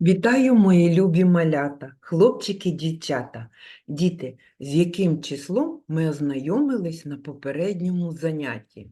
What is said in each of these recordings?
Вітаю, мої любі малята, хлопчики, дівчата. Діти, з яким числом ми ознайомились на попередньому занятті?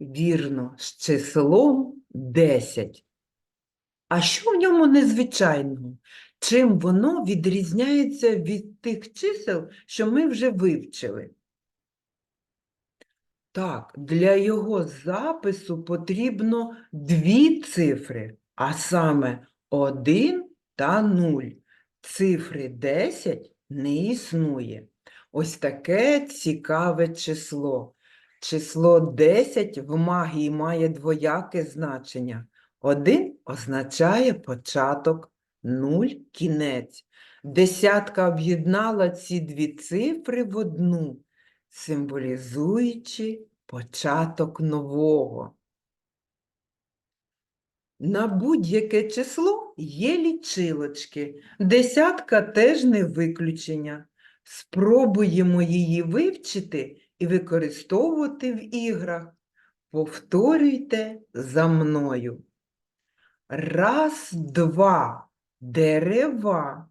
Вірно, з числом 10. А що в ньому незвичайного? Чим воно відрізняється від тих чисел, що ми вже вивчили? Так, для його запису потрібно дві цифри, а саме 1 та 0. Цифри 10 не існує. Ось таке цікаве число. Число 10 в магії має двояке значення. 1 означає початок, 0 – кінець. Десятка об'єднала ці дві цифри в одну символізуючи початок нового. На будь-яке число є лічилочки, десятка теж не виключення. Спробуємо її вивчити і використовувати в іграх. Повторюйте за мною. Раз, два, дерева.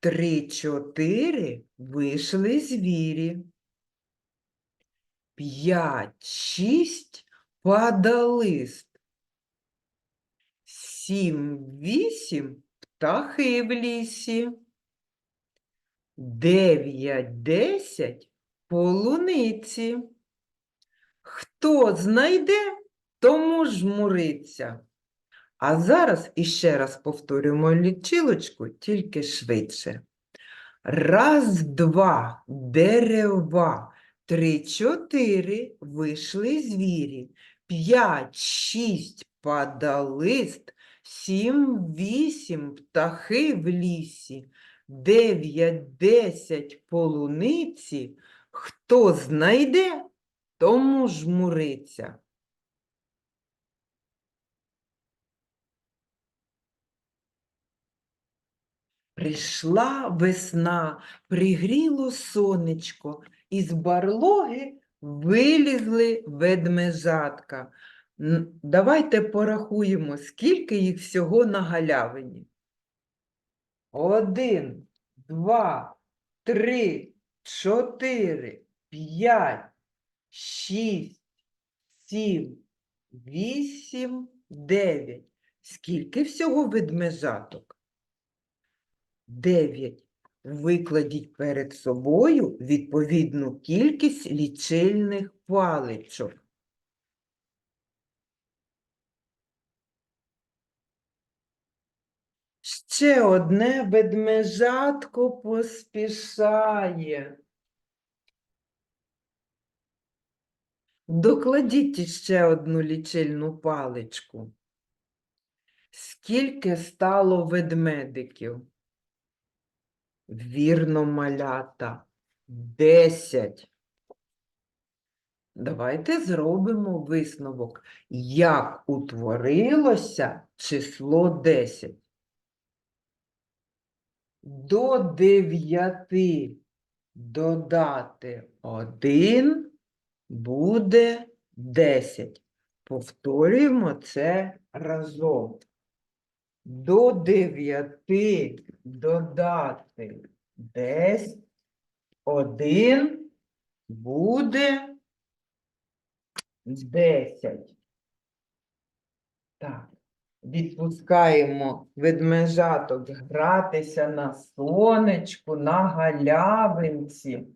Три, чотири вийшли звірі. П'ять, шість падав лист. Сім, вісім птахи в лісі. Дев'ять, десять полуниці. Хто знайде, тому жмуриться. А зараз іще раз повторюємо лічилочку, тільки швидше. Раз, два, дерева, три, чотири, вийшли звірі, п'ять, шість, падав лист, сім, вісім, птахи в лісі, дев'ять, десять, полуниці. Хто знайде, тому жмуриться. Прийшла весна, пригріло сонечко, із барлоги вилізли ведмежатка. Давайте порахуємо, скільки їх всього на галявині. Один, два, три, чотири, п'ять, шість, сім, вісім, дев'ять. Скільки всього ведмежаток? 9. Викладіть перед собою відповідну кількість лічильних паличок. Ще одне ведмежатко поспішає. Докладіть ще одну лічильну паличку. Скільки стало ведмедиків? Вірно, малята. Десять. Давайте зробимо висновок, як утворилося число 10. До 9 додати 1 буде 10. Повторюємо це разом. До 9 додати 10, 1 буде 10. Так, відпускаємо ведмежаток гратися на сонечку, на галявинці.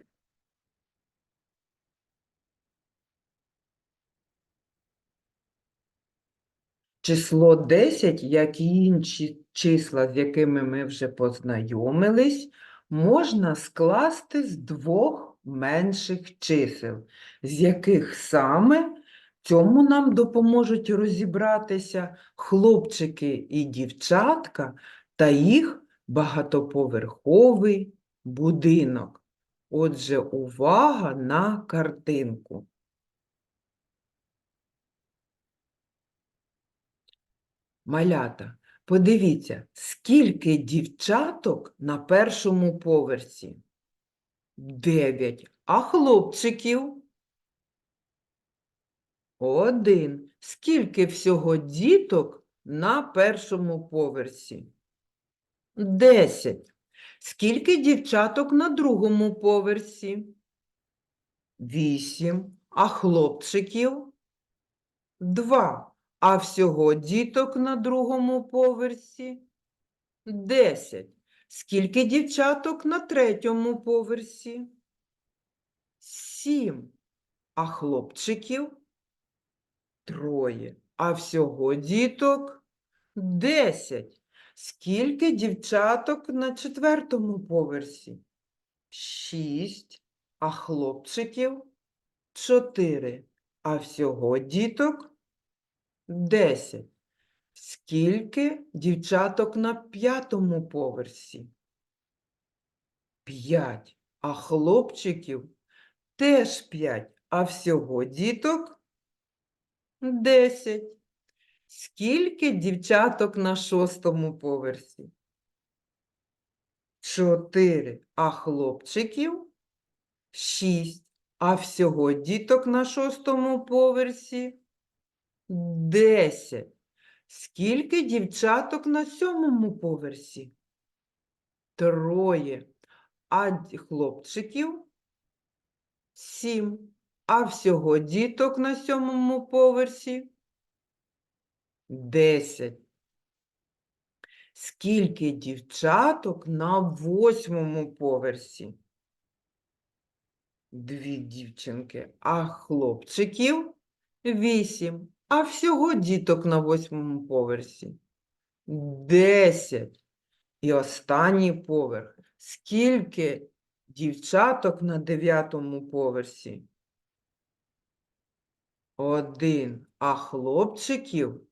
Число 10, як і інші числа, з якими ми вже познайомились, можна скласти з двох менших чисел, з яких саме цьому нам допоможуть розібратися хлопчики і дівчатка та їх багатоповерховий будинок. Отже, увага на картинку. Малята, подивіться, скільки дівчаток на першому поверсі? Дев'ять. А хлопчиків? Один. Скільки всього діток на першому поверсі? Десять. Скільки дівчаток на другому поверсі? Вісім. А хлопчиків? Два. А всього діток на другому поверсі? Десять. Скільки дівчаток на третьому поверсі? Сім. А хлопчиків? Троє. А всього діток? Десять. Скільки дівчаток на четвертому поверсі? Шість. А хлопчиків? Чотири. А всього діток? Десять. Скільки дівчаток на п'ятому поверсі? П'ять. А хлопчиків теж п'ять. А всього діток? Десять. Скільки дівчаток на шостому поверсі? Чотири. А хлопчиків? Шість. А всього діток на шостому поверсі? Десять. Скільки дівчаток на сьомому поверсі? Троє. А хлопчиків? Сім. А всього діток на сьомому поверсі? Десять. Скільки дівчаток на восьмому поверсі? Дві дівчинки. А хлопчиків? Вісім. А всього діток на восьмому поверсі? Десять. І останній поверх. Скільки дівчаток на дев'ятому поверсі? Один. А хлопчиків?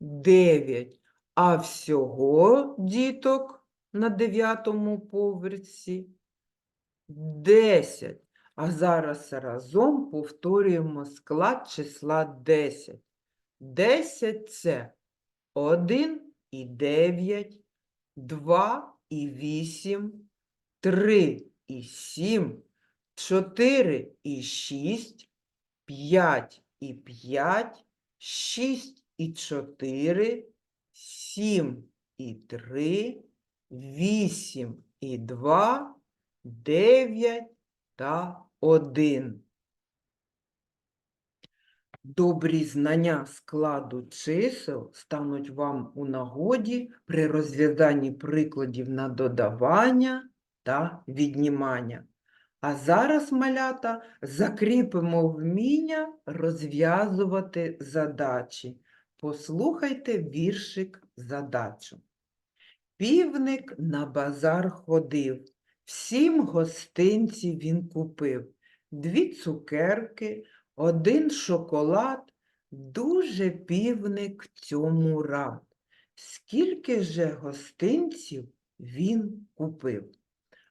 Дев'ять. А всього діток на дев'ятому поверсі? Десять. А зараз разом повторюємо склад числа 10. 10 – це 1 і 9, 2 і 8, 3 і 7, 4 і 6, 5 і 5, 6 і 4, 7 і 3, 8 і 2, 9 та 1. Добрі знання складу чисел стануть вам у нагоді при розв'язанні прикладів на додавання та віднімання. А зараз, малята, закріпимо вміння розв'язувати задачі. Послухайте віршик задачу. Півник на базар ходив, всім гостинці він купив. Дві цукерки, один шоколад, дуже півник цьому рад. Скільки же гостинців він купив?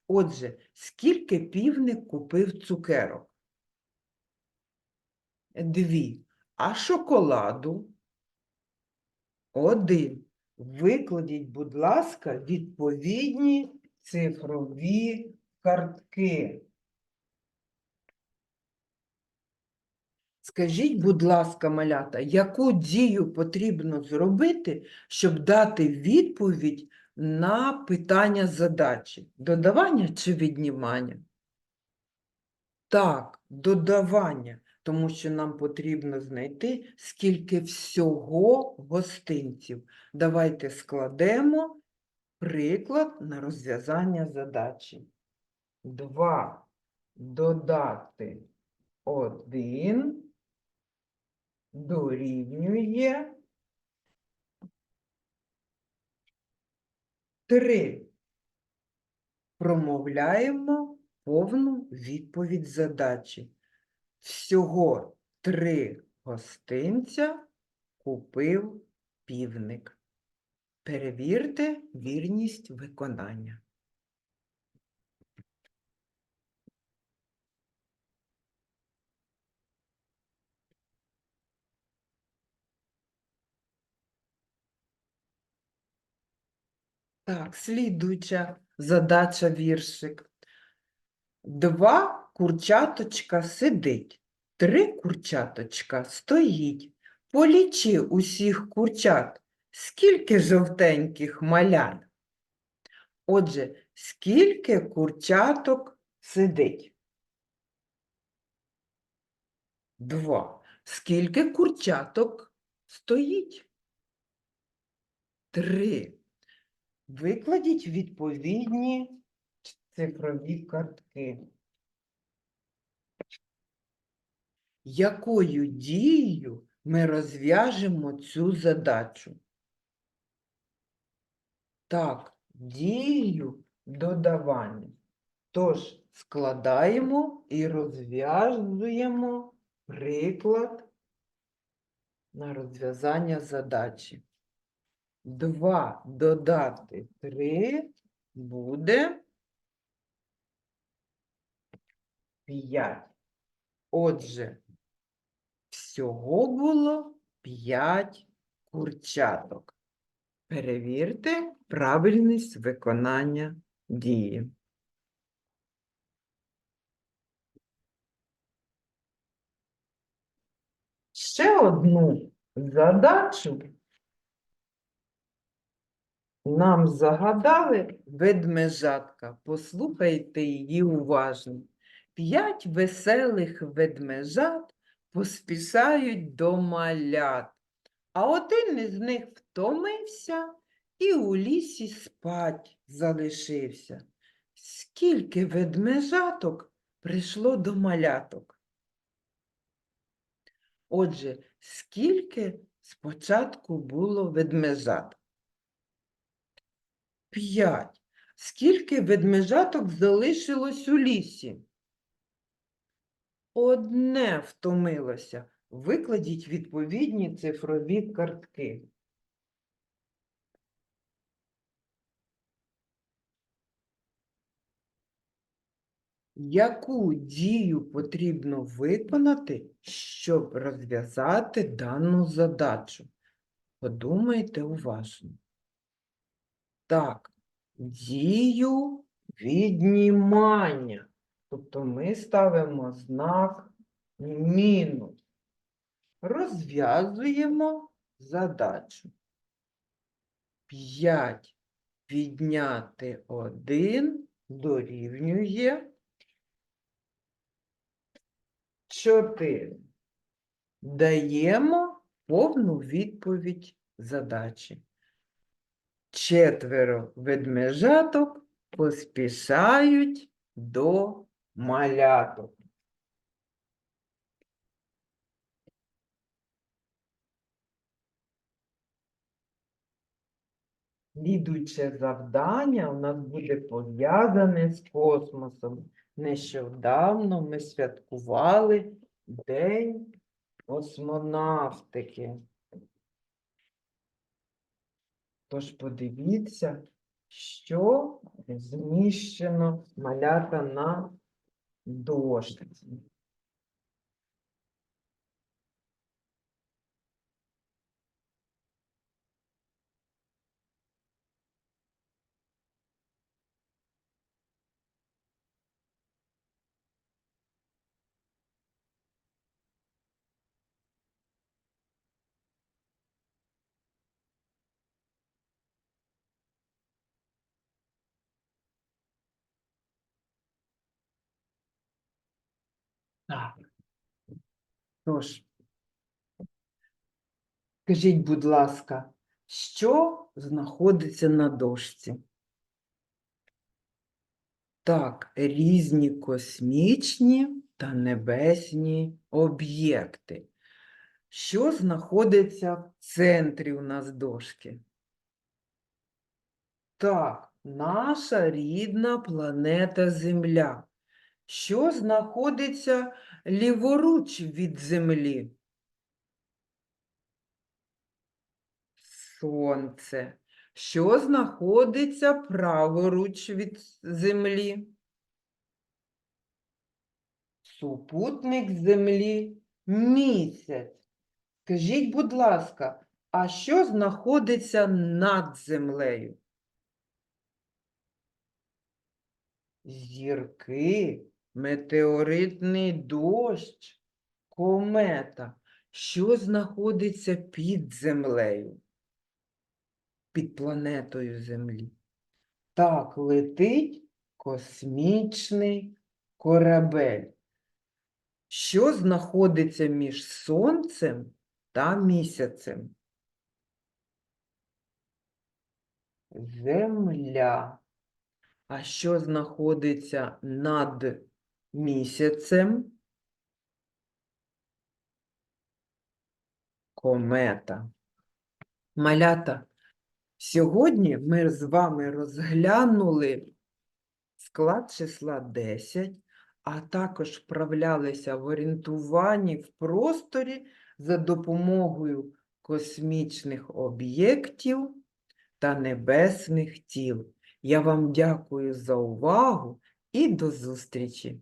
Отже, скільки півник купив цукерок? Дві. А шоколаду? Один. Викладіть, будь ласка, відповідні цифрові картки. Скажіть, будь ласка, малята, яку дію потрібно зробити, щоб дати відповідь на питання задачі? Додавання чи віднімання? Так, додавання, тому що нам потрібно знайти, скільки всього гостинців. Давайте складемо приклад на розв'язання задачі. 2 додати 1 дорівнює 3. Промовляємо повну відповідь задачі. Всього три гостинця купив півник. Перевірте вірність виконання. Так, слідуюча задача віршик. Два курчаточка сидить, Три курчаточка стоїть. Полічи усіх курчат. Скільки жовтеньких малят? Отже, скільки курчаток сидить? Два. Скільки курчаток стоїть? Три. Викладіть відповідні цифрові картки. Якою дією ми розв'яжемо цю задачу? Так, дією додавання. Тож складаємо і розв'язуємо приклад на розв'язання задачі. 2 додати 3 буде 5. Отже, всього було 5 курчаток. Перевірте правильність виконання дії. Ще одну задачу нам загадали ведмежатка. Послухайте її уважно. П'ять веселих ведмежат поспішають до малят, а один із них втомився і у лісі спать залишився. Скільки ведмежаток прийшло до маляток? Отже, скільки спочатку було ведмежат? П'ять. Скільки ведмежаток залишилось у лісі? Одне втомилося. Викладіть відповідні цифрові картки. Яку дію потрібно виконати, щоб розв'язати дану задачу? Подумайте уважно. Так, дію віднімання. Тобто ми ставимо знак мінус. Розв'язуємо задачу. 5 відняти 1 дорівнює 4. Даємо повну відповідь задачі. Четверо ведмежаток поспішають до маляток. Слідуюче завдання у нас буде пов'язане з космосом. Нещодавно ми святкували День космонавтики. Тож подивіться, що зміщено малята на дошці. Так. Тож, скажіть, будь ласка, що знаходиться на дошці? Так, різні космічні та небесні об'єкти. Що знаходиться в центрі у нас дошки? Так, наша рідна планета Земля. Що знаходиться ліворуч від Землі? Сонце. Що знаходиться праворуч від Землі? Супутник Землі місяць. Скажіть, будь ласка, а що знаходиться над землею? Зірки, метеоритний дощ, Комета. Що знаходиться під землею? Під планетою Землі. Так, летить космічний корабель. Що знаходиться між Сонцем та місяцем? Земля. А що знаходиться над місяцем? Комета. Малята, сьогодні ми з вами розглянули склад числа 10, а також вправлялися в орієнтуванні в просторі за допомогою космічних об'єктів та небесних тіл. Я вам дякую за увагу і до зустрічі!